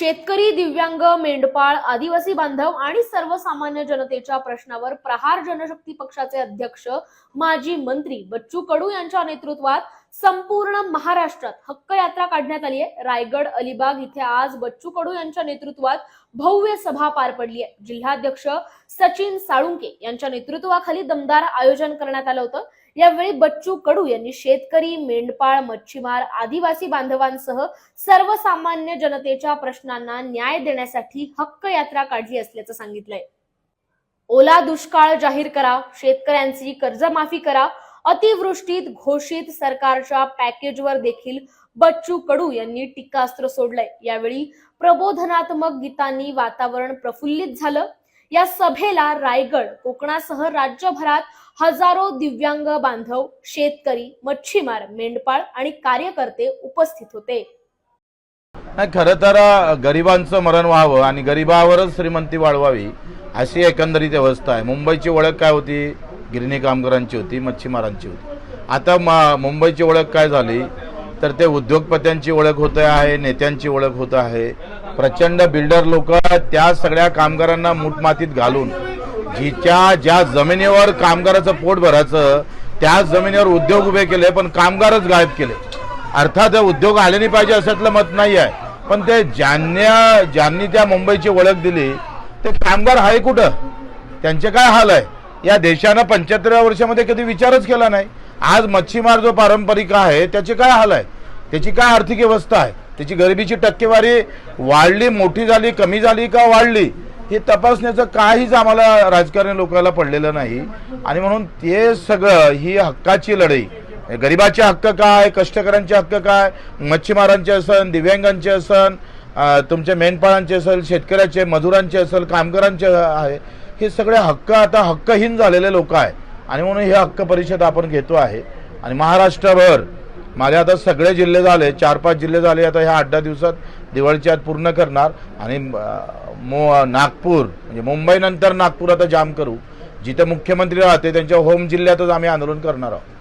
शेतकरी दिव्यांग मेंढपाळ आदिवासी बांधव आणि सर्वसामान्य जनतेच्या प्रश्नावर प्रहार जनशक्ती पक्षाचे अध्यक्ष माजी मंत्री बच्चू कडू यांच्या नेतृत्वात संपूर्ण महाराष्ट्रात हक्क यात्रा काढण्यात आली आहे रायगड अलिबाग इथे आज बच्चू कडू यांच्या नेतृत्वात भव्य सभा पार पडली आहे जिल्हाध्यक्ष सचिन साळुंके यांच्या नेतृत्वाखाली दमदार आयोजन करण्यात आलं होतं. यावेळी बच्चू कडू यांनी शेतकरी मेंढपाळ मच्छीमार आदिवासी बांधवांसह सर्वसामान्य जनतेच्या प्रश्नांना न्याय देण्यासाठी हक्क यात्रा काढली असल्याचं सांगितलंय. ओला दुष्काळ जाहीर करा शेतकऱ्यांची कर्जमाफी करा अतिवृष्टीत घोषित सरकारच्या पॅकेजवर देखील बच्चू कडू यांनी टीकास्त्र सोडलंय. यावेळी प्रबोधनात्मक गीतांनी वातावरण प्रफुल्लित झालं. या सभेला रायगड कोकणासह राज्यभरात हजारो दिव्यांग बांधव शेतकरी मच्छीमार मेंढपाळ आणि कार्यकर्ते उपस्थित होते. खर तर गरिबांचं मरण व्हावं आणि गरिबावरच श्रीमंती वाढवावी अशी एकंदरीत व्यवस्था आहे. मुंबईची ओळख काय होती? गिरणी कामगारांची होती मच्छीमारांची होती. आता म मुंबईची ओळख काय झाली? तर ते उद्योगपत्यांची ओळख होत आहे नेत्यांची ओळख होत आहे. प्रचंड बिल्डर लोक त्या सगळ्या कामगारांना मुठमातीत घालून जिच्या ज्या जमिनीवर कामगाराचं पोट भरायचं त्याच जमिनीवर उद्योग उभे केले पण कामगारच गायब केले. अर्थात उद्योग आले नाही पाहिजे अशातलं मत नाही आहे. पण ते ज्यांना ज्यांनी त्या मुंबईची ओळख दिली ते कामगार आहे कुठं? त्यांचे काय हाल आहे? या देशानं पंच्याहत्तराव्या वर्षामध्ये कधी विचारच केला नाही. आज मच्छीमार जो पारंपरिक आहे त्याचे काय हाल आहे? त्याची काय आर्थिक व्यवस्था आहे? त्याची गरिबीची टक्केवारी वाढली मोठी झाली कमी झाली का वाढली? हे तपासण्याचं काहीच आम्हाला राजकारणी लोकांना पडलेलं नाही. आणि म्हणून ते सगळं ही हक्काची लढाई. गरिबाचे हक्क काय कष्टकऱ्यांचे हक्क काय मच्छीमारांचे असन दिव्यांगांचे असन तुमच्या मेंढपाळांचे असेल शेतकऱ्याचे मजुरांचे असेल कामगारांचे आहे हे सगळे हक्क आता हक्कहीन झालेले लोक आहे आणि म्हणून हे हक्क परिषद आपण घेतो आहे. आणि महाराष्ट्रभर माझे आता सगळे जिल्हे झाले चार पाच जिल्हे झाले आता ह्या आठ दहा दिवसात दिवाळीच्या आत पूर्ण करणार. आणि मो नागपूर म्हणजे मुंबईनंतर नागपूर आता जाम करू. जिथे मुख्यमंत्री राहते त्यांच्या होम जिल्ह्यातच आम्ही आंदोलन करणार आहोत.